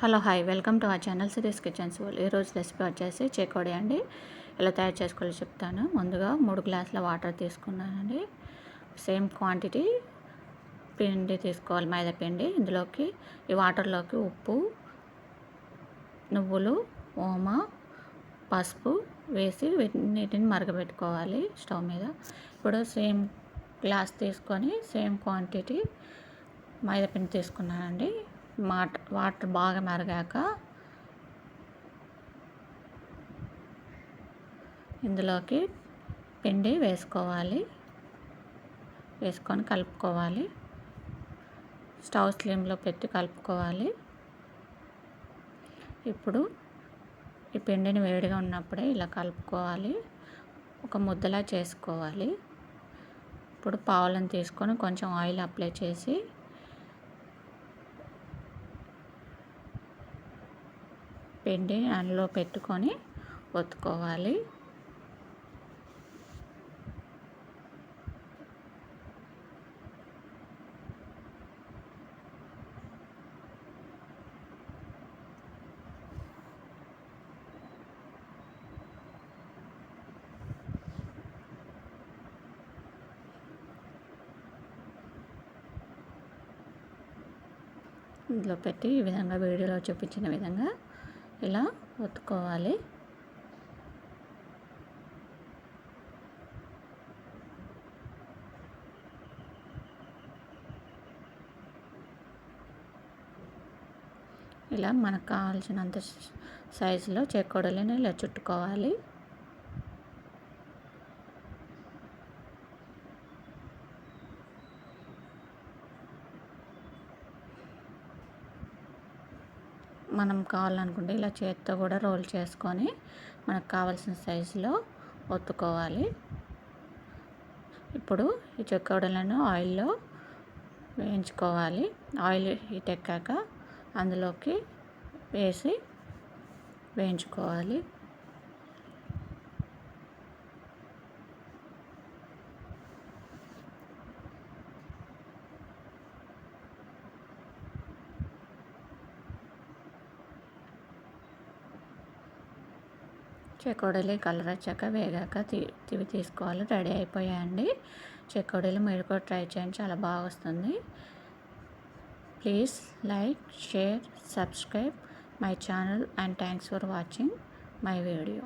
Hello hi. Welcome to our channel Siri's kitchens వాళ్ళు ఈరోజు recipe వచ్చేసి చేకోడి అండి. ఎలా తయారు చేసుకోవాలో చెప్తాను. ముందుగా మూడు గ్లాసుల వాటర్ తీసుకున్నానండి. సేమ్ క్వాంటిటీ పిండి తీసుకోవాలి మైదా పిండి. ఇందులోకి ఈ వాటర్లోకి ఉప్పు నువ్వులు ఓమ పసుపు వేసి నీటిని మరగబెట్టుకోవాలి స్టవ్ మీద. ఇప్పుడు సేమ్ గ్లాస్ తీసుకొని సేమ్ క్వాంటిటీ మైదా పిండి తీసుకున్నానండి. మాట వాటర్ బాగా మరిగాక ఇందులోకి పిండి వేసుకోవాలి. వేసుకొని కలుపుకోవాలి. స్టవ్ స్లిమ్లో పెట్టి కలుపుకోవాలి. ఇప్పుడు ఈ పిండిని వేడిగా ఉన్నప్పుడే ఇలా కలుపుకోవాలి. ఒక ముద్దలా చేసుకోవాలి. ఇప్పుడు పావులను తీసుకొని కొంచెం ఆయిల్ అప్లై చేసి పిండి అందులో పెట్టుకొని ఒత్తుకోవాలి. ఇందులో పెట్టి ఈ విధంగా వీడియోలో చూపించిన విధంగా ఇలా ఒత్తుకోవాలి. ఇలా మనకు కావాల్సినంత సైజులో చెక్కడలను ఇలా చుట్టుకోవాలి. మనం కావాలనుకుంటే ఇలా చేతితో కూడా రోల్ చేసుకొని మనకు కావాల్సిన సైజులో ఒత్తుకోవాలి. ఇప్పుడు ఈ చెక్కడలను ఆయిల్లో వేయించుకోవాలి. ఆయిల్ హీట్ ఎక్కాక అందులోకి వేసి వేయించుకోవాలి. చెకోడీలు కలర్ వచ్చాక వేగాక తివి తీసుకోవాలి. రెడీ అయిపోయాయండి. చెకోడీలు మీరు కూడా ట్రై చేయండి. చాలా బాగా వస్తుంది. Please like share subscribe my channel and thanks for watching my video.